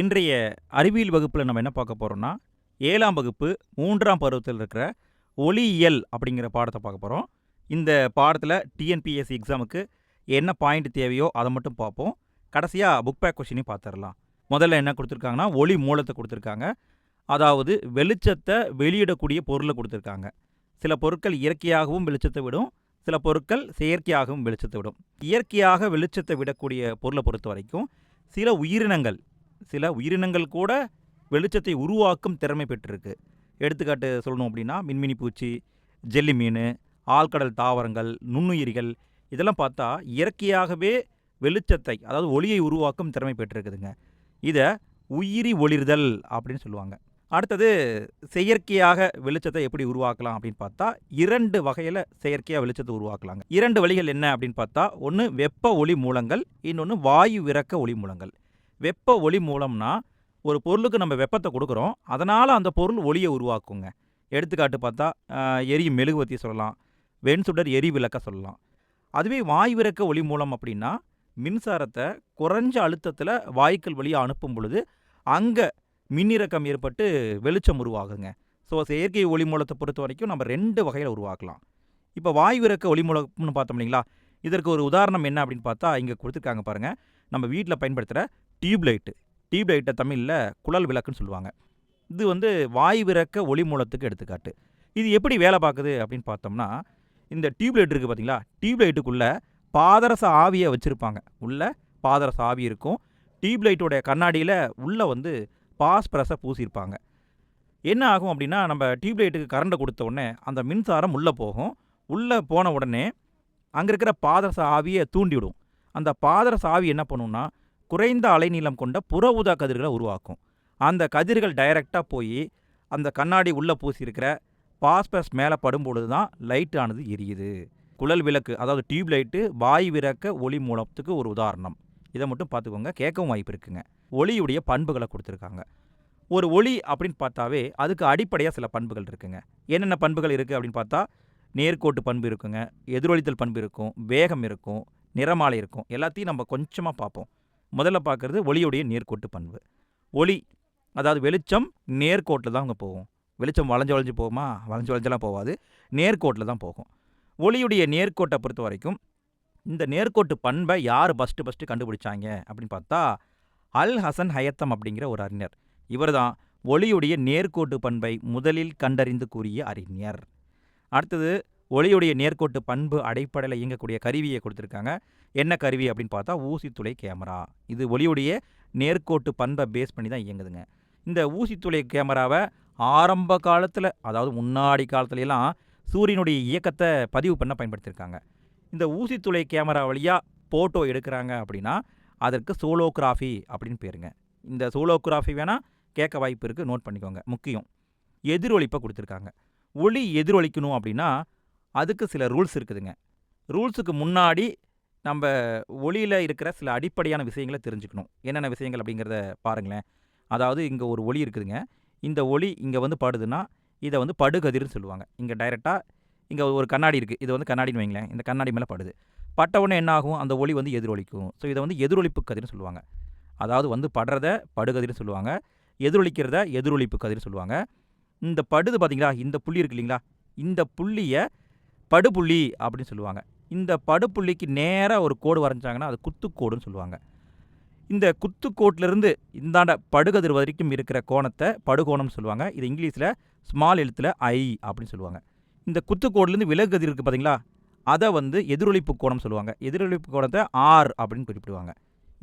இன்றைய அறிவியல் வகுப்பில் நம்ம என்ன பார்க்க போகிறோம்னா ஏழாம் வகுப்பு மூன்றாம் பருவத்தில் இருக்கிற ஒளியியல் அப்படிங்கிற பாடத்தை பார்க்க போகிறோம் இந்த பாடத்தில் டிஎன்பிஎஸ்சி எக்ஸாமுக்கு என்ன பாயிண்ட் தேவையோ அதை மட்டும் பார்ப்போம். கடைசியாக புக் பேக் கொஷினையும் பார்த்துடலாம். முதல்ல என்ன கொடுத்துருக்காங்கன்னா ஒளி மூலத்தை கொடுத்துருக்காங்க. அதாவது வெளிச்சத்தை வெளியிடக்கூடிய பொருளை கொடுத்துருக்காங்க. சில பொருட்கள் இயற்கையாகவும் வெளிச்சத்தை விடும் சில பொருட்கள் செயற்கையாகவும் வெளிச்சத்தை விடும். இயற்கையாக வெளிச்சத்தை விடக்கூடிய பொருளை பொறுத்த வரைக்கும் சில உயிரினங்கள் சில உயிரினங்கள் கூட வெளிச்சத்தை உருவாக்கும் திறமை பெற்றிருக்கு. எடுத்துக்காட்டு சொல்லணும் அப்படின்னா மின்மினி பூச்சி ஜெல்லி மீன் ஆழ்கடல் தாவரங்கள் நுண்ணுயிரிகள் இதெல்லாம் பார்த்தா இயற்கையாகவே வெளிச்சத்தை அதாவது ஒளியை உருவாக்கும் திறமை பெற்றிருக்குதுங்க. இதை உயிரி ஒளிர்தல் அப்படின்னு சொல்லுவாங்க. அடுத்தது செயற்கையாக வெளிச்சத்தை எப்படி உருவாக்கலாம் அப்படின்னு பார்த்தா இரண்டு வகையில் செயற்கையாக வெளிச்சத்தை உருவாக்கலாங்க. இரண்டு வழிகள் என்ன அப்படின்னு பார்த்தா ஒன்று வெப்ப ஒளி மூலங்கள் இன்னொன்று வாயு விறக்க ஒளி மூலங்கள். வெப்ப ஒளி மூலம்னா ஒரு பொருளுக்கு நம்ம வெப்பத்தை கொடுக்குறோம். அதனால் அந்த பொருள் ஒளியை உருவாக்குங்க. எடுத்துக்காட்டு பார்த்தா எரியும் மெழுகுவத்தி சொல்லலாம். வெண்சுடர் எரி விளக்க சொல்லலாம். அதுவே வாய்விறக்க ஒளி மூலம் அப்படின்னா மின்சாரத்தை குறைஞ்ச அழுத்தத்தில் வாயுக்கள் வழியாக அனுப்பும் பொழுது அங்கே மின்னிறக்கம் ஏற்பட்டு வெளிச்சம் உருவாகுங்க. ஸோ செயற்கை ஒளி மூலத்தை பொறுத்த வரைக்கும் நம்ம ரெண்டு வகையில் உருவாக்கலாம். இப்போ வாய்விறக்க ஒளி மூலம்னு பார்த்தோம் இல்லைங்களா? இதற்கு ஒரு உதாரணம் என்ன அப்படின்னு பார்த்தா இங்கே கொடுத்துருக்காங்க பாருங்கள் நம்ம வீட்டில் பயன்படுத்துகிற டியூப் லைட்டு டியூப் லைட்டை தமிழில் குழல் விளக்குன்னு சொல்லுவாங்க. இது வந்து வாய் விறக்க ஒளி மூலத்துக்கு எடுத்துக்காட்டு. இது எப்படி வேலை பார்க்குது அப்படின்னு பார்த்தோம்னா இந்த டியூப் லைட் இருக்குது பார்த்தீங்களா? டியூப் லைட்டுக்குள்ளே பாதரச ஆவியை வச்சுருப்பாங்க. உள்ள பாதரச ஆவி இருக்கும். டியூப் லைட்டோடைய கண்ணாடியில் உள்ளே வந்து பாஸ்பரஸை பூசியிருப்பாங்க. என்ன ஆகும் அப்படின்னா நம்ம டியூப் லைட்டுக்கு கரண்ட்டை கொடுத்த உடனே அந்த மின்சாரம் உள்ளே போகும். உள்ளே போன உடனே அங்கே இருக்கிற பாதரச ஆவியை தூண்டிவிடும். அந்த பாதரச ஆவி என்ன பண்ணும்னா குறைந்த அலைநீளம் கொண்ட புற ஊதா கதிர்களை உருவாக்கும். அந்த கதிர்கள் டைரெக்டாக போய் அந்த கண்ணாடி உள்ளே பூசியிருக்கிற பாஸ்பஸ் மேலே படும்பொழுது தான் லைட் ஆனது எரியுது. குழல் விளக்கு அதாவது டியூப் லைட்டு வாய் விறக்க ஒளி மூலத்துக்கு ஒரு உதாரணம். இதை மட்டும் பார்த்துக்கோங்க கேட்கவும் வாய்ப்பு இருக்குங்க. ஒளியுடைய பண்புகளை கொடுத்துருக்காங்க. ஒரு ஒளி அப்படின்னு பார்த்தாவே அதுக்கு அடிப்படையாக சில பண்புகள் இருக்குங்க. என்னென்ன பண்புகள் இருக்குது அப்படின்னு பார்த்தா நேர்கோட்டு பண்பு இருக்குங்க எதிரொலித்தல் பண்பு இருக்கும் வேகம் இருக்கும் நிறமாலை இருக்கும். எல்லாத்தையும் நம்ம கொஞ்சமாக பார்ப்போம். முதல்ல பார்க்குறது ஒளியுடைய நேர்கோட்டு பண்பு. ஒளி அதாவது வெளிச்சம் நேர்கோட்டில் தான் அங்கே போகும். வெளிச்சம் வளைஞ்சு வளைஞ்சு போகுமா? வளைஞ்சு வளைஞ்செல்லாம் போகாது. நேர்கோட்டில் தான் போகும். ஒளியுடைய நேர்கோட்டை பொறுத்த வரைக்கும் இந்த நேர்கோட்டு பண்பை யார் ஃபஸ்ட்டு ஃபஸ்ட்டு கண்டுபிடிச்சாங்க அப்படின்னு பார்த்தா அல் ஹசன் ஹயத்தம் அப்படிங்கிற ஒரு அறிஞர். இவர்தான் ஒளியுடைய நேர்கோட்டு பண்பை முதலில் கண்டறிந்து கூறிய அறிஞர். அடுத்தது ஒளியுடைய நேர்கோட்டு பண்பு அடிப்படையில் இயங்கக்கூடிய கருவியை கொடுத்துருக்காங்க. என்ன கருவி அப்படின்னு பார்த்தா ஊசித்துளை கேமரா. இது ஒளியுடைய நேர்கோட்டு பண்பை பேஸ் பண்ணி தான் இயங்குதுங்க. இந்த ஊசித்துளை கேமராவை ஆரம்ப காலத்தில் அதாவது முன்னாடி காலத்துலலாம் சூரியனுடைய இயக்கத்தை பதிவு பண்ண பயன்படுத்தியிருக்காங்க. இந்த ஊசித்துளை கேமரா வழியாக ஃபோட்டோ எடுக்கிறாங்க அப்படின்னா அதற்கு சோலோகிராஃபி அப்படின்னு பேருங்க. இந்த சோலோகிராஃபி வேணால் கேட்க வாய்ப்பு இருக்குது நோட் பண்ணிக்கோங்க. முக்கியம் எதிரொலிப்பை கொடுத்துருக்காங்க. ஒளி எதிரொலிக்கணும் அப்படின்னா அதுக்கு சில ரூல்ஸ் இருக்குதுங்க. ரூல்ஸுக்கு முன்னாடி நம்ம ஒளியில் இருக்கிற சில அடிப்படையான விஷயங்களை தெரிஞ்சுக்கணும். என்னென்ன விஷயங்கள் அப்படிங்கிறத பாருங்களேன். அதாவது இங்கே ஒரு ஒளி இருக்குதுங்க. இந்த ஒளி இங்கே வந்து படுதுன்னா இதை வந்து படுகதிர்னு சொல்லுவாங்க. இங்கே டைரெக்டாக இங்கே ஒரு கண்ணாடி இருக்குது இது வந்து கண்ணாடின்னு வைங்களேன். இந்த கண்ணாடி மேலே படுது. பட்ட உடனே என்ன ஆகும்? அந்த ஒளி வந்து எதிரொலிக்கும். ஸோ இதை வந்து எதிரொலிப்பு கதிர்னு சொல்லுவாங்க. அதாவது வந்து படுறத படுகதிர்னு சொல்லுவாங்க. எதிரொலிக்கிறத எதிரொலிப்பு கதிர்னு சொல்லுவாங்க. இந்த படுது பார்த்தீங்களா இந்த புள்ளி இருக்கு இல்லைங்களா? இந்த புள்ளியை படுபுள்ளி அப்படின்னு சொல்லுவாங்க. இந்த படுப்புள்ளிக்கு நேராக ஒரு கோடு வரைஞ்சாங்கன்னா அது குத்துக்கோடுன்னு சொல்லுவாங்க. இந்த குத்துக்கோட்டிலிருந்து இந்தாண்ட படுகதிர் வரைக்கும் இருக்கிற கோணத்தை படுகோணம்னு சொல்லுவாங்க. இது இங்கிலீஷில் ஸ்மால் எழுத்தில் ஐ அப்படின்னு சொல்லுவாங்க. இந்த குத்துக்கோடுலேருந்து விலகுகதிர் இருக்குது பார்த்தீங்களா அதை வந்து எதிரொலிப்பு கோணம் சொல்லுவாங்க. எதிரொலிப்பு கோணத்தை ஆர் அப்படின்னு குறிப்பிடுவாங்க.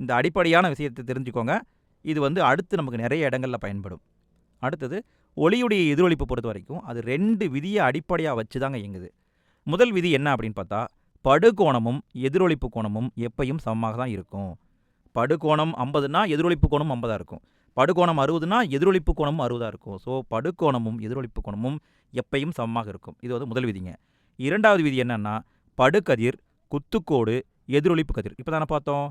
இந்த அடிப்படையான விஷயத்தை தெரிஞ்சுக்கோங்க. இது வந்து அடுத்து நமக்கு நிறைய இடங்களில் பயன்படும். அடுத்தது ஒளியுடைய எதிரொலிப்பு பொறுத்த வரைக்கும் அது ரெண்டு விதியை அடிப்படையாக வச்சு தாங்க இயங்குது. முதல் விதி என்ன அப்படின்னு பார்த்தா படுகோணமும் எதிரொலிப்பு கோணமும் எப்பயும் சமமாக தான் இருக்கும். படுகோணம் ஐம்பதுனா எதிரொலிப்பு கோணம் ஐம்பதாக இருக்கும். படுகோணம் அறுபதுனா எதிரொலிப்பு கோணமும் அறுபதாக இருக்கும். ஸோ படுகோணமும் எதிரொலிப்பு கோணமும் எப்பயும் சமமாக இருக்கும். இது வந்து முதல் விதிங்க. இரண்டாவது விதி என்னன்னா படுகதிர் குத்துக்கோடு எதிரொலிப்பு கதிர். இப்போ தானே பார்த்தோம்.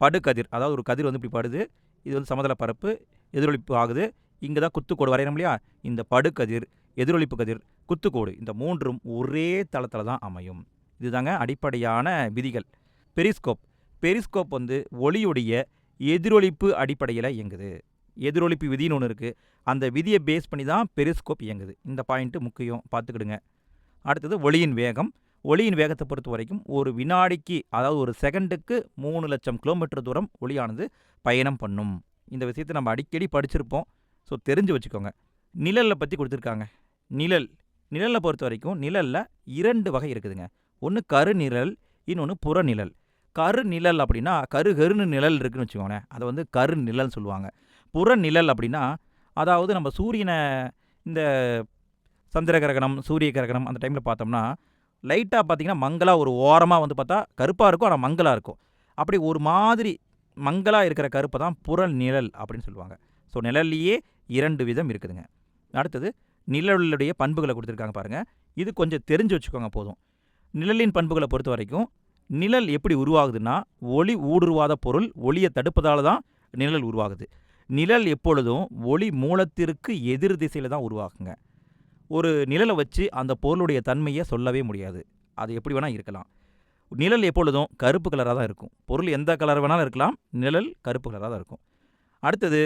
படுகதிர் அதாவது ஒரு கதிர் வந்து இப்படி படுது. இது வந்து சமதள பரப்பு எதிரொலிப்பு ஆகுது. இங்கே தான் குத்துக்கோடு வரையணும் இல்லையா? இந்த படுகதிர் எதிரொலிப்பு கதிர் குத்துக்கோடு இந்த மூன்றும் ஒரே தளத்தில் தான் அமையும். இதுதாங்க அடிப்படையான விதிகள். பெரிஸ்கோப். பெரிஸ்கோப் வந்து ஒளியுடைய எதிரொலிப்பு அடிப்படையில் இயங்குது. எதிரொலிப்பு விதின்னு ஒன்று இருக்குது அந்த விதியை பேஸ் பண்ணி தான் பெரிஸ்கோப் இயங்குது. இந்த பாயிண்ட்டு முக்கியம் பார்த்துக்கிடுங்க அடுத்தது ஒளியின் வேகம். ஒளியின் வேகத்தை பொறுத்த வரைக்கும் ஒரு வினாடிக்கு அதாவது ஒரு செகண்டுக்கு மூணு லட்சம் கிலோமீட்டர் தூரம் ஒளியானது பயணம் பண்ணும். இந்த விஷயத்தை நம்ம அடிக்கடி படிச்சிருப்போம். ஸோ தெரிஞ்சு வச்சுக்கோங்க. நிழலை பற்றி கொடுத்துருக்காங்க. நிழல். நிழலை பொறுத்த வரைக்கும் நிழலில் இரண்டு வகை இருக்குதுங்க. ஒன்று கருநிழல் இன்னொன்று புறநிழல். கருநிழல் அப்படின்னா கரு கருன்னு நிழல் இருக்குன்னு வச்சுக்கோங்களேன். அதை வந்து கருநிழல்னு சொல்லுவாங்க. புறநிழல் அப்படின்னா அதாவது நம்ம சூரியனை இந்த சந்திர கிரகணம் சூரிய கிரகணம் அந்த டைமில் பார்த்தோம்னா லைட்டாக பார்த்தீங்கன்னா மங்கலாக ஒரு ஓரமாக வந்து பார்த்தா கருப்பாக இருக்கும் ஆனால் மங்கலாக இருக்கும். அப்படி ஒரு மாதிரி மங்கலாக இருக்கிற கருப்பை தான் புற நிழல் அப்படின்னு சொல்லுவாங்க. ஸோ நிழல்லையே இரண்டு விதம் இருக்குதுங்க. அடுத்தது நிழலுடைய பண்புகளை கொடுத்துருக்காங்க பாருங்கள் இது கொஞ்சம் தெரிஞ்சு வச்சுக்கோங்க போதும். நிழலின் பண்புகளை பொறுத்த வரைக்கும் நிழல் எப்படி உருவாகுதுன்னா ஒளி ஊடுருவாத பொருள் ஒளியை தடுப்பதால் தான் நிழல் உருவாகுது. நிழல் எப்பொழுதும் ஒளி மூலத்திற்கு எதிர் திசையில் தான் உருவாகுங்க ஒரு நிழலை வச்சு அந்த பொருளுடைய தன்மையை சொல்லவே முடியாது. அது எப்படி வேணால் இருக்கலாம். நிழல் எப்பொழுதும் கருப்பு கலராக தான் இருக்கும். பொருள் எந்த கலர் வேணாலும் இருக்கலாம். நிழல் கருப்பு கலராக தான் இருக்கும். அடுத்தது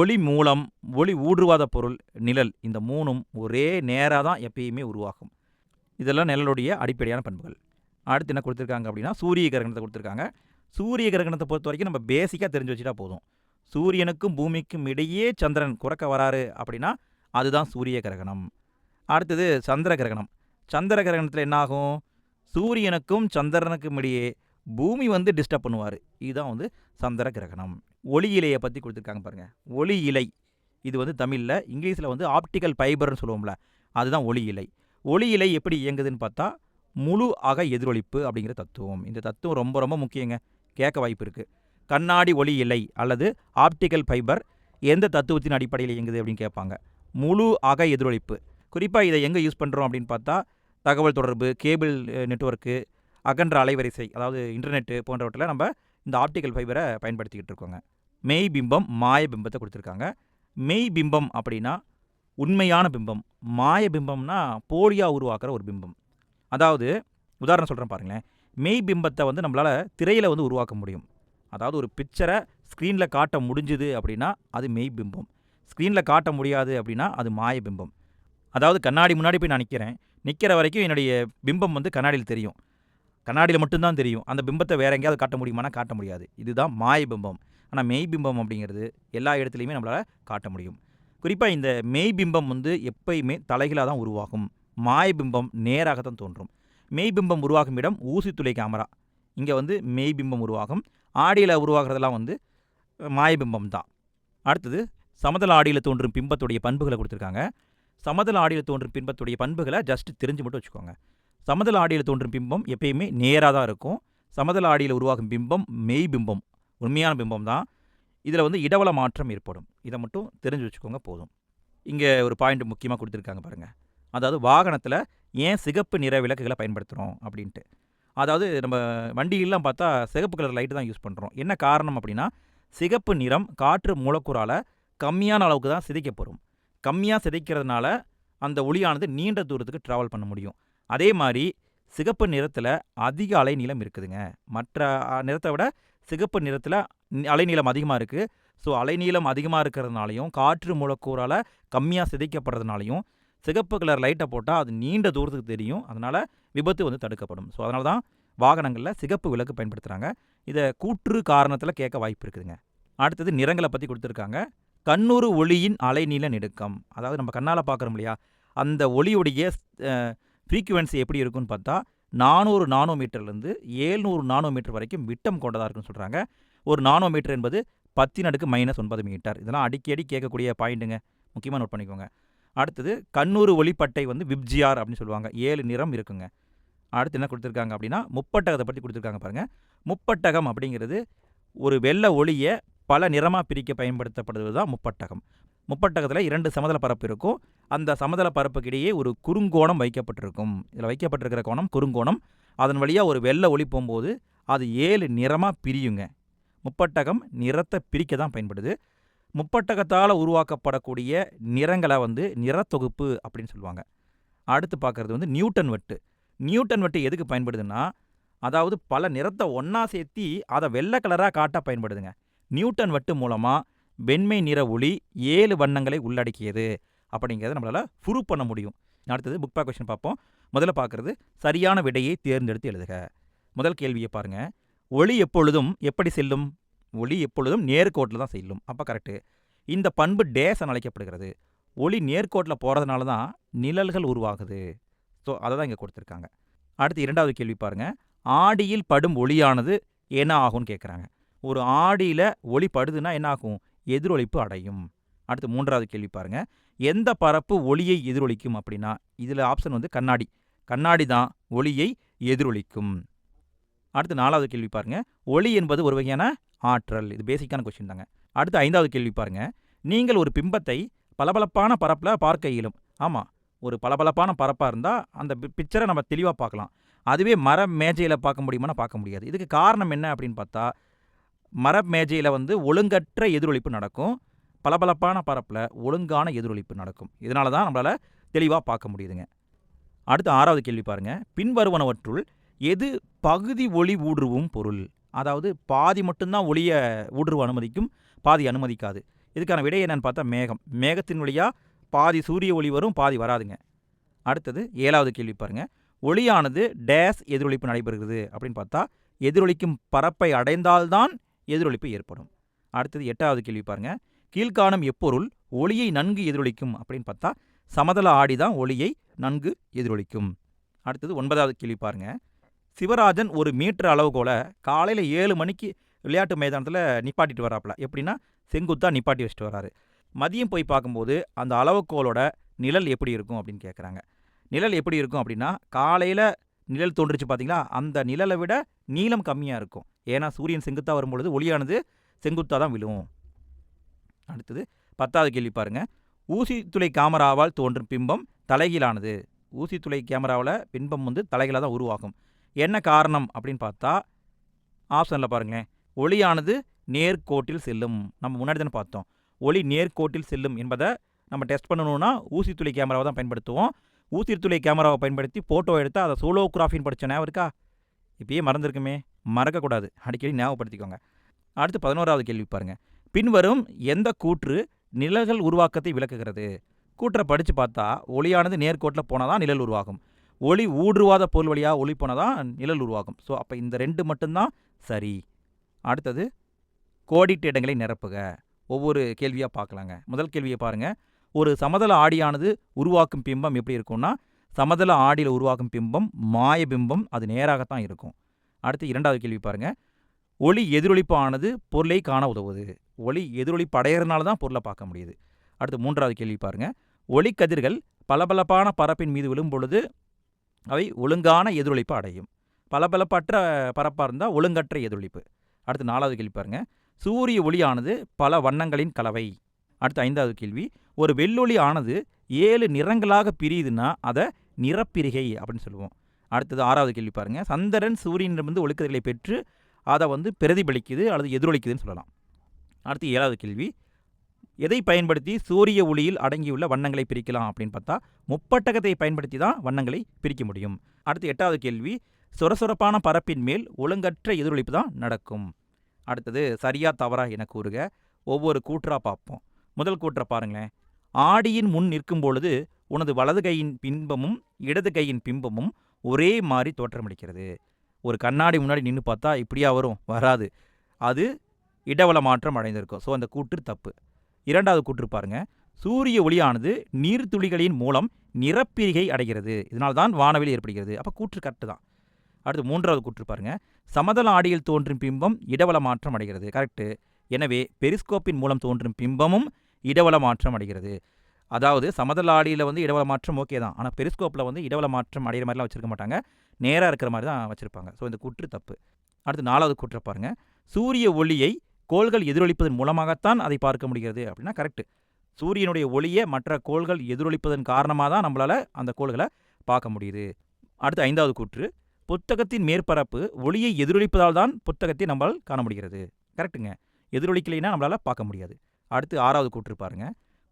ஒளி மூலம் ஒளி ஊடுருவாத பொருள் நிழல் இந்த மூணும் ஒரே நேராக தான் எப்பயுமே உருவாகும். இதெல்லாம் நிழலுடைய அடிப்படையான பண்புகள். அடுத்து என்ன கொடுத்துருக்காங்க அப்படின்னா சூரிய கிரகணத்தை கொடுத்துருக்காங்க. சூரிய கிரகணத்தை பொறுத்த வரைக்கும் நம்ம பேசிக்காக தெரிஞ்சு வச்சுட்டா போதும். சூரியனுக்கும் பூமிக்கும் இடையே சந்திரன் குறக்க வராரு அப்படின்னா அதுதான் சூரிய கிரகணம். அடுத்தது சந்திர கிரகணம். சந்திர கிரகணத்தில் என்னாகும்? சூரியனுக்கும் சந்திரனுக்கும் இடையே பூமி வந்து டிஸ்டர்ப் பண்ணுவார். இதுதான் வந்து சந்திர கிரகணம். ஒளி இலையை பற்றி கொடுத்துருக்காங்க பாருங்கள் ஒளி இலை. இது வந்து தமிழில் இங்கிலீஷில் வந்து ஆப்டிக்கல் ஃபைபர்னு சொல்லுவோம்ல. அதுதான் ஒளி இலை. ஒளியிலை எப்படி இயங்குதுன்னு பார்த்தா முழு அக எதிரொலிப்பு அப்படிங்கிற தத்துவம். இந்த தத்துவம் ரொம்ப ரொம்ப முக்கியங்க. கேட்க வாய்ப்பு இருக்குது கண்ணாடி ஒளி இலை அல்லது ஆப்டிக்கல் ஃபைபர் எந்த தத்துவத்தின் அடிப்படையில் இயங்குது அப்படின்னு கேட்பாங்க. முழு அக எதிரொலிப்பு குறிப்பாக இதை எங்கே யூஸ் பண்ணுறோம் அப்படின்னு பார்த்தா தகவல் தொடர்பு கேபிள் நெட்வொர்க்கு அகன்ற அலைவரிசை அதாவது இன்டர்நெட்டு போன்றவற்றில் நம்ம இந்த ஆப்டிக்கல் ஃபைபரை பயன்படுத்திக்கிட்டு இருக்கோங்க. மெய் பிம்பம் மாய பிம்பத்தை கொடுத்துருக்காங்க. மெய் பிம்பம் அப்படின்னா உண்மையான பிம்பம் மாய பிம்பம்னா போலியாக உருவாக்குற ஒரு பிம்பம். அதாவது உதாரணம் சொல்கிறேன் பாருங்களேன். மெய் பிம்பத்தை வந்து நம்மளால் திரையில் வந்து உருவாக்க முடியும். அதாவது ஒரு பிக்சரை ஸ்க்ரீனில் காட்ட முடிஞ்சுது அப்படின்னா அது மெய் பிம்பம். ஸ்க்ரீனில் காட்ட முடியாது அப்படின்னா அது மாய பிம்பம். அதாவது கண்ணாடி முன்னாடி போய் நான் நிற்கிறேன் நிற்கிற வரைக்கும் என்னுடைய பிம்பம் வந்து கண்ணாடியில் தெரியும். கண்ணாடியில் மட்டும்தான் தெரியும். அந்த பிம்பத்தை வேற எங்கேயாவது காட்ட முடியுமானா காட்ட முடியாது. இதுதான் மாய பிம்பம். ஆனால் மெய் பிம்பம் அப்படிங்கிறது எல்லா இடத்துலையுமே நம்மளால் காட்ட முடியும். குறிப்பாக இந்த மெய் பிம்பம் வந்து எப்பயுமே தலைகளாக தான் உருவாகும். மாய பிம்பம் நேராக தான் தோன்றும். மெய் பிம்பம் உருவாகும் இடம் ஊசி துளை கேமரா. இங்கே வந்து மெய் பிம்பம் உருவாகும். ஆடியில் உருவாகிறதெல்லாம் வந்து மாயபிம்பம் தான். அடுத்தது சமதள ஆடியில் தோன்றும் பிம்பத்துடைய பண்புகளை கொடுத்துருக்காங்க. சமதள ஆடியில் தோன்றும் பிம்பத்துடைய பண்புகளை ஜஸ்ட் தெரிஞ்சு மட்டும் வச்சுக்கோங்க. சமதள ஆடியில் தோன்றும் பிம்பம் எப்பயுமே நேராக தான் இருக்கும். சமதள ஆடியில் உருவாகும் பிம்பம் மெய் பிம்பம். உண்மையான பிம்பம் தான். இதில் வந்து இடவள மாற்றம் ஏற்படும். இதை மட்டும் தெரிஞ்சு வச்சுக்கோங்க போதும். இங்கே ஒரு பாயிண்ட் முக்கியமாக கொடுத்துருக்காங்க பாருங்கள் அதாவது வாகனத்தில் ஏன் சிகப்பு நிற விளக்குகளை பயன்படுத்துகிறோம் அப்படின்ட்டு. அதாவது நம்ம வண்டியெல்லாம் பார்த்தா சிகப்பு கலர் லைட்டு தான் யூஸ் பண்ணுறோம் என்ன காரணம் அப்படின்னா சிகப்பு நிறம் காற்று மூலக்கூறால் கம்மியான அளவுக்கு தான் சிதைக்கப்படும் கம்மியாக சிதைக்கிறதுனால அந்த ஒளியானது நீண்ட தூரத்துக்கு ட்ராவல் பண்ண முடியும். அதே மாதிரி சிகப்பு நிறத்தில் அதிக அலைநீளம் இருக்குதுங்க. மற்ற நிறத்தை விட சிகப்பு நிறத்தில் அலைநீளம் அதிகமாக இருக்குது ஸோ அலைநீளம் அதிகமாக இருக்கிறதுனாலையும் காற்று மூலக்கூறால் கம்மியாக சிதைக்கப்படுறதுனாலையும் சிகப்பு கலர் லைட்டை போட்டால் அது நீண்ட தூரத்துக்கு தெரியும். அதனால் விபத்து வந்து தடுக்கப்படும். ஸோ அதனால தான் வாகனங்களில் சிகப்பு விளக்கு பயன்படுத்துகிறாங்க இதை கூற்று காரணத்தில் கேட்க வாய்ப்பு இருக்குதுங்க. அடுத்தது நிறங்களை பற்றி கொடுத்துருக்காங்க. கண்ணூறு ஒளியின் அலைநீள நெடுக்கம். அதாவது நம்ம கண்ணால் பார்க்குறோம் இல்லையா? அந்த ஒளியுடைய ஃப்ரீக்குவென்சி எப்படி இருக்குன்னு பார்த்தா நானூறு நானோமீட்டர்லேருந்து ஏழ்நூறு நானோமீட்டர் வரைக்கும் விட்டம் கொண்டதாக இருக்குன்னு சொல்கிறாங்க ஒரு நானோமீட்டர் என்பது பத்தின் அடுக்கு மைனஸ் ஒன்பது மீட்டர். இதெல்லாம் அடிக்கடி கேட்கக்கூடிய பாயிண்ட்டுங்க. முக்கியமாக நோட் பண்ணிக்கோங்க. அடுத்தது கண்ணூறு ஒளிப்பட்டை வந்து விப்ஜிஆர் அப்படின்னு சொல்லுவாங்க. ஏழு நிறம் இருக்குங்க. அடுத்து என்ன கொடுத்துருக்காங்க அப்படின்னா முப்பட்டகத்தை பற்றி கொடுத்துருக்காங்க பாருங்கள் முப்பட்டகம் அப்படிங்கிறது ஒரு வெள்ளை ஒளியை பல நிறமாக பிரிக்க பயன்படுத்தப்படுவது தான் முப்பட்டகம். முப்பட்டகத்தில் இரண்டு சமதள பரப்பு இருக்கும். அந்த சமதள பரப்புக்கு இடையே ஒரு குறுங்கோணம் வைக்கப்பட்டிருக்கும். இதில் வைக்கப்பட்டிருக்கிற கோணம் குறுங்கோணம். அதன் வழியாக ஒரு வெள்ளை ஒளி போகும்போது அது ஏழு நிறமாக பிரியுங்க. முப்பட்டகம் நிறத்தை பிரிக்க தான் பயன்படுது. முப்பட்டகத்தால் உருவாக்கப்படக்கூடிய நிறங்களை வந்து நிறத்தொகுப்பு அப்படின்னு சொல்லுவாங்க. அடுத்து பார்க்குறது வந்து நியூட்டன் வட்டு. நியூட்டன் வட்டு எதுக்கு பயன்படுதுன்னா அதாவது பல நிறத்தை ஒன்றா சேர்த்தி அதை வெள்ளை கலராக காட்ட பயன்படுதுங்க. நியூட்டன் வட்டு மூலமாக வெண்மை நிற ஒளி ஏழு வண்ணங்களை உள்ளடக்கியது. அப்படிங்கிறத நம்மளால் ப்ரூவ் பண்ண முடியும். அடுத்தது புக் பேக் கொஷின் பார்ப்போம். முதல்ல பார்க்குறது சரியான விடையை தேர்ந்தெடுத்து எழுதுக. முதல் கேள்வியை பாருங்க. ஒளி எப்பொழுதும் எப்படி செல்லும்? ஒளி எப்பொழுதும் நேர்கோட்டில் தான் செல்லும். அப்போ கரெக்டு இந்த பண்பு டேஸ் அழைக்கப்படுகிறது. ஒளி நேர்கோட்டில் போகிறதுனால தான் நிழல்கள் உருவாகுது. ஸோ அதை தான் இங்கே கொடுத்துருக்காங்க. அடுத்து இரண்டாவது கேள்வி பாருங்க. ஆடியில் படும் ஒளியானது என்ன ஆகும்னு கேட்குறாங்க ஒரு ஆடியில் ஒளி படுதுன்னா என்ன ஆகும்? எதிரொலிப்பு அடையும். அடுத்து மூன்றாவது கேள்வி பாருங்க. எந்த பரப்பு ஒளியை எதிரொலிக்கும் அப்படின்னா இதில் ஆப்ஷன் வந்து கண்ணாடி. கண்ணாடி தான் ஒளியை எதிரொலிக்கும். அடுத்து நாலாவது கேள்வி பாருங்க. ஒளி என்பது ஒரு வகையான ஆற்றல். இது பேசிக்கான கொஸ்டின் தாங்க. அடுத்து ஐந்தாவது கேள்வி பாருங்க. நீங்கள் ஒரு பிம்பத்தை பளபளப்பான பரப்பில் பார்க்க இயலும். ஆமாம் ஒரு பளபளப்பான பரப்பாக இருந்தால் அந்த பிக்சரை நம்ம தெளிவாக பார்க்கலாம். அதுவே மர மேஜையில் பார்க்க முடியுமானா பார்க்க முடியாது. இதுக்கு காரணம் என்ன அப்படின்னு பார்த்தா மர மேஜையில் வந்து ஒழுங்கற்ற எதிரொலிப்பு நடக்கும். பளபளப்பான பரப்பில் ஒழுங்கான எதிரொலிப்பு நடக்கும். இதனால தான் நம்மளால் தெளிவாக பார்க்க முடியுதுங்க. அடுத்து ஆறாவது கேள்வி பாருங்க. பின்வருவனவற்றுள் எது பகுதி ஒளி ஊடுருவும் பொருள்? அதாவது பாதி மட்டும்தான் ஒளியை ஊடுருவ அனுமதிக்கும் பாதி அனுமதிக்காது. இதுக்கான விடை என்னென்னு பார்த்தா மேகம். மேகத்தின் வழியாக பாதி சூரிய ஒளி வரும் பாதி வராதுங்க. அடுத்தது ஏழாவது கேள்வி பாருங்க. ஒளியானது டேஸ் எதிரொலிப்பு நடைபெறுகிறது அப்படின்னு பார்த்தா எதிரொலிக்கும் பரப்பை அடைந்தால்தான் எதிரொலிப்பு ஏற்படும். அடுத்தது எட்டாவது கேள்வி பாருங்கள் கீழ்காணும் எப்பொருள் ஒளியை நன்கு எதிரொலிக்கும் அப்படின்னு பார்த்தா சமதள ஆடி தான் ஒளியை நன்கு எதிரொலிக்கும். அடுத்தது ஒன்பதாவது கேள்வி பாருங்க. சிவராஜன் ஒரு மீட்டர் அளவுகோல காலையில் ஏழு மணிக்கு விளையாட்டு மைதானத்தில் நிப்பாட்டிட்டு வராப்புல. எப்படின்னா செங்குத்தா நிப்பாட்டி வச்சுட்டு வராரு. மதியம் போய் பார்க்கும்போது அந்த அளவுகோலோட நிழல் எப்படி இருக்கும் அப்படின்னு கேட்குறாங்க நிழல் எப்படி இருக்கும் அப்படின்னா காலையில் நிழல் தோன்றுச்சு பார்த்தீங்களா அந்த நிழலை விட நீளம் கம்மியாக இருக்கும். ஏன்னா சூரியன் செங்குத்தாக வரும்பொழுது ஒளியானது செங்குத்தாக தான் விழுவும் அடுத்தது பத்தாவது கேள்வி பாருங்க. ஊசி துளை கேமராவால் தோன்றும் பிம்பம் தலைகீழானது. ஊசி துளை கேமராவில் பிம்பம் வந்து தலைகீழாக தான் உருவாகும். என்ன காரணம் அப்படின்னு பார்த்தா ஆப்ஷனில் பாருங்களேன். ஒளியானது நேர்கோட்டில் செல்லும். நம்ம முன்னாடி தானே பார்த்தோம். ஒளி நேர்கோட்டில் செல்லும் என்பதை நம்ம டெஸ்ட் பண்ணணும்னா ஊசித்துளை கேமராவை தான் பயன்படுத்துவோம். ஊசி துளை கேமராவை பயன்படுத்தி ஃபோட்டோ எடுத்தால் அதை சோலோகிராஃபின்னு படித்த ஞாபகம் இருக்கா? இப்பயே மறந்துருக்குமே. மறக்கக்கூடாது. அடிக்கடி ஞாபகப்படுத்திக்கோங்க. அடுத்து பதினோராவது கேள்வி பாருங்கள் பின்வரும் எந்த கூற்று நிழல்கள் உருவாக்கத்தை விளக்குகிறது? கூற்றை படித்து பார்த்தா ஒளியானது நேர்கோட்டில் போனால் தான் நிழல் உருவாகும். ஒளி ஊடுருவாத பொருள் வழியாக ஒளி போனால் தான் நிழல் உருவாகும். ஸோ அப்போ இந்த ரெண்டு மட்டும்தான் சரி. அடுத்தது கோடிட்டு இடங்களை நிரப்புக. ஒவ்வொரு கேள்வியாக பார்க்கலாங்க. முதல் கேள்வியை பாருங்கள் ஒரு சமதள ஆடியானது உருவாக்கும் பிம்பம் எப்படி இருக்கும்னா சமதள ஆடியில் உருவாக்கும் பிம்பம் மாய பிம்பம் அது நேராகத்தான் இருக்கும். அடுத்து இரண்டாவது கேள்வி பாருங்கள் ஒளி எதிரொலிப்பு ஆனது பொருளை காண உதவுது. ஒளி எதிரொலிப்பு அடையிறதுனால தான் பொருளை பார்க்க முடியுது. அடுத்து மூன்றாவது கேள்வி பாருங்க. ஒளிக்கதிர்கள் பளபளப்பான பரப்பின் மீது விழும் பொழுது அவை ஒழுங்கான எதிரொலிப்பு அடையும். பளபளப்பற்ற பரப்பாக இருந்தால் ஒழுங்கற்ற எதிரொலிப்பு. அடுத்து நாலாவது கேள்வி பாருங்க. சூரிய ஒளியானது பல வண்ணங்களின் கலவை. அடுத்து ஐந்தாவது கேள்வி. ஒரு வெள்ளொளி ஆனது ஏழு நிறங்களாக பிரியுதுன்னா அதை நிறப்பிரிகை அப்படின்னு சொல்லுவோம். அடுத்தது ஆறாவது கேள்வி பாருங்க. சந்திரன் சூரியனிடமிருந்து ஒழுக்கதிர்களை பெற்று அதை வந்து பிரதிபலிக்குது அல்லது எதிரொலிக்குதுன்னு சொல்லலாம். அடுத்து ஏழாவது கேள்வி. எதை பயன்படுத்தி சூரிய ஒளியில் அடங்கியுள்ள வண்ணங்களை பிரிக்கலாம் அப்படின்னு பார்த்தா முப்பட்டகத்தை பயன்படுத்தி தான் வண்ணங்களை பிரிக்க முடியும். அடுத்து எட்டாவது கேள்வி. சொரசொரப்பான பரப்பின் மேல் ஒழுங்கற்ற எதிரொலிப்பு தான் நடக்கும். அடுத்தது சரியா தவறா என கூறுக. ஒவ்வொரு கூற்றா பார்ப்போம். முதல் கூற்றை பாருங்களேன். ஆடியின் முன் நிற்கும் பொழுது உனது வலது கையின் பின்பமும் இடது கையின் பிம்பமும் ஒரே மாதிரி தோற்றமளிக்கிறது. ஒரு கண்ணாடி முன்னாடி நின்று பார்த்தா இப்படியா வரும்? வராது. அது இடவள மாற்றம் அடைந்திருக்கும். ஸோ அந்த கூற்று தப்பு. இரண்டாவது கூற்று பாருங்க. சூரிய ஒளியானது நீர்த்துளிகளின் மூலம் நிறப்பிரிகை அடைகிறது. இதனால் தான் வானவில் ஏற்படுகிறது. அப்போ கூற்று கரெக்டு தான். அடுத்து மூன்றாவது கூற்று பாருங்க. சமதள ஆடியில் தோன்றும் பிம்பம் இடவள மாற்றம் அடைகிறது. கரெக்டு எனவே பெரிஸ்கோப்பின் மூலம் தோன்றும் பிம்பமும் இடவள மாற்றம் அடைகிறது. அதாவது சமதள ஆடியில் வந்து இடவள மாற்றம் ஓகே தான். ஆனால் பெரிஸ்கோப்பில் வந்து இடவள மாற்றம் அடைகிற மாதிரிலாம் வச்சிருக்க மாட்டாங்க. நேராக இருக்கிற மாதிரி தான் வச்சுருப்பாங்க. ஸோ இந்த கூற்று தப்பு. அடுத்து நாலாவது குற்ற பாருங்க. சூரிய ஒளியை கோள்கள் எதிரொலிப்பதன் மூலமாகத்தான் அதை பார்க்க முடிகிறது அப்படின்னா கரெக்டு சூரியனுடைய ஒளியை மற்ற கோள்கள் எதிரொலிப்பதன் காரணமாக தான் நம்மளால் அந்த கோள்களை பார்க்க முடியுது. அடுத்து ஐந்தாவது கூற்று. புத்தகத்தின் மேற்பரப்பு ஒளியை எதிரொலிப்பதால் தான் புத்தகத்தை நம்மளால் காண முடிகிறது. கரெக்டுங்க எதிரொலிக்கலைன்னா நம்மளால் பார்க்க முடியாது. அடுத்து ஆறாவது கூற்று பாருங்க.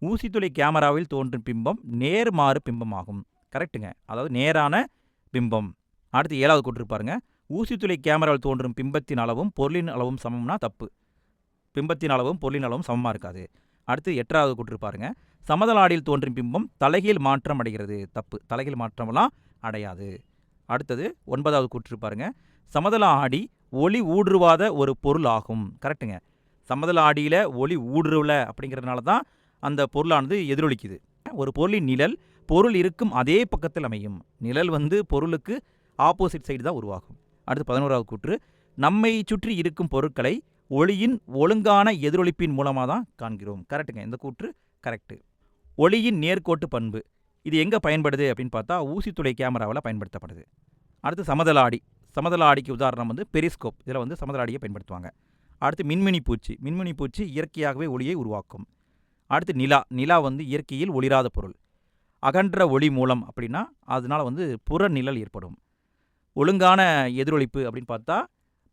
ஊசித்துளை கேமராவில் தோன்றும் பிம்பம் நேர்மாறு பிம்பமாகும். கரெக்டுங்க அதாவது நேரான பிம்பம். அடுத்து ஏழாவது கொண்டிருப்பாருங்க ஊசித்துளை கேமராவில் தோன்றும் பிம்பத்தின் அளவும் பொருளின் அளவும் சமம்னா தப்பு. பிம்பத்தின் அளவும் பொருளின் அளவும் சமமாக இருக்காது. அடுத்து எட்டாவது கொண்டிருப்பாருங்க பாருங்க. சமதள ஆடியில் தோன்றும் பிம்பம் தலைகீழ் மாற்றம் அடைகிறது. தப்பு. தலைகீழ் மாற்றமெல்லாம் அடையாது. அடுத்தது ஒன்பதாவது கூற்று பாருங்க. சமதள ஆடி ஒளி ஊடுருவாத ஒரு பொருள் ஆகும் கரெக்டுங்க சமதள ஆடியில் ஒளி ஊடுருவல அப்படிங்கிறதுனால தான் அந்த பொருளானது எதிரொலிக்குது. ஒரு பொருளின் நிழல் பொருள் இருக்கும் அதே பக்கத்தில் அமையும். நிழல் வந்து பொருளுக்கு ஆப்போசிட் சைடு தான் உருவாகும். அடுத்து பதினோராவது கூற்று நம்மை சுற்றி இருக்கும் பொருட்களை ஒளியின் ஒழுங்கான எதிரொலிப்பின் மூலமாக தான் காண்கிறோம். கரெக்டுங்க இந்த கூற்று கரெக்டு ஒளியின் நேர்கோட்டு பண்பு. இது எங்கே பயன்படுது அப்படின்னு பார்த்தா ஊசித்துளை கேமராவில் பயன்படுத்தப்படுது. அடுத்து சமதள ஆடி சமதள ஆடிக்கு உதாரணம் வந்து பெரிஸ்கோப். இதில் வந்து சமதள ஆடியை பயன்படுத்துவாங்க. அடுத்து மின்மினி பூச்சி. மின்மினி பூச்சி இயற்கையாகவே ஒளியை உருவாக்கும். அடுத்து நிலா நிலா வந்து இயற்கையில் ஒளிராத பொருள். அகன்ற ஒளி மூலம் அப்படின்னா அதனால் வந்து புற நிழல் ஏற்படும். ஒழுங்கான எதிரொலிப்பு அப்படின்னு பார்த்தா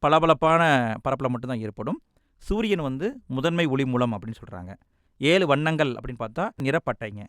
பளபளப்பான பரப்பில் மட்டும்தான் ஏற்படும். சூரியன் வந்து முதன்மை ஒளி மூலம் அப்படின்னு சொல்கிறாங்க ஏழு வண்ணங்கள் அப்படின்னு பார்த்தா நிறப்பட்டைங்க.